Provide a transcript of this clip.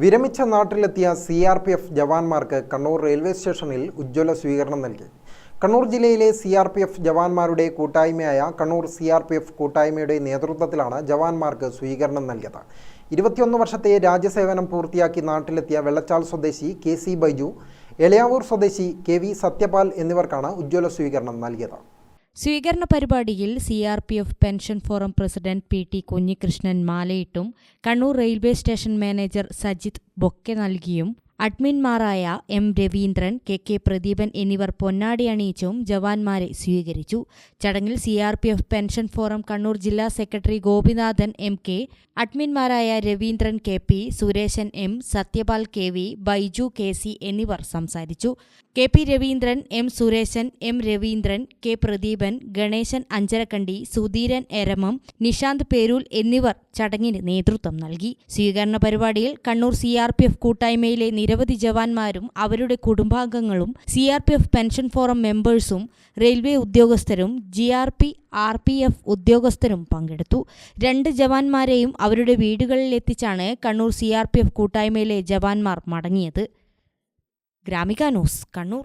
വിരമിച്ച നാട്ടിലെത്തിയ C R P F ജവാന്മാർക്ക് കണ്ണൂർ റെയിൽവേ സ്റ്റേഷനിൽ ഉജ്ജ്വല സ്വീകരണം നൽകി. കണ്ണൂർ ജില്ലയിലെ സി ആർ പി എഫ് ജവാന്മാരുടെ കൂട്ടായ്മയായ Kannur C R P F കൂട്ടായ്മയുടെ നേതൃത്വത്തിലാണ് ജവാന്മാർക്ക് സ്വീകരണം നൽകിയത്. ഇരുപത്തിയൊന്ന് വർഷത്തെ രാജ്യസേവനം പൂർത്തിയാക്കി നാട്ടിലെത്തിയ വെള്ളച്ചാൽ സ്വദേശി കെ സി ബൈജു എളയാവൂർ സ്വദേശി കെ വി സത്യപാൽ എന്നിവർക്കാണ് ഉജ്ജ്വല സ്വീകരണം നൽകിയത്. സ്വീകരണ പരിപാടിയിൽ C R P F pension forum president P T Kunhikrishnan മാലയിട്ടും Kannur railway station manager Sajith bouquet നൽകിയും അഡ്മിൻമാരായ M Raveendran K K Pradeepan എന്നിവർ പൊന്നാടി അണിയിച്ചും ജവാന്മാരെ സ്വീകരിച്ചു. ചടങ്ങിൽ C R P F pension forum Kannur ജില്ലാ secretary Gopinathan M K അഡ്മിൻമാരായ Raveendran K P Sureshan M Sathyapal K V Baiju K C എന്നിവർ സംസാരിച്ചു. K P Raveendran M Sureshan M Raveendran K Pradeepan Ganeshan Anjarakandy Sudheeran Eramam Nishanth Perool എന്നിവർ ചടങ്ങിന് നേതൃത്വം നൽകി. സ്വീകരണ പരിപാടിയിൽ Kannur C R P F കൂട്ടായ്മയിലെ നിരവധി ജവാന്മാരും അവരുടെ കുടുംബാംഗങ്ങളും C R P F pension forum മെമ്പേഴ്സും railway ഉദ്യോഗസ്ഥരും G R P R P F ഉദ്യോഗസ്ഥരും പങ്കെടുത്തു. രണ്ട് ജവാന്മാരെയും അവരുടെ വീടുകളിൽ എത്തിച്ചാണ് Kannur C R P F കൂട്ടായ്മയിലെ ജവാന്മാർ മടങ്ങിയത്. ഗ്രാമിക ന്യൂസ് കണ്ണൂർ.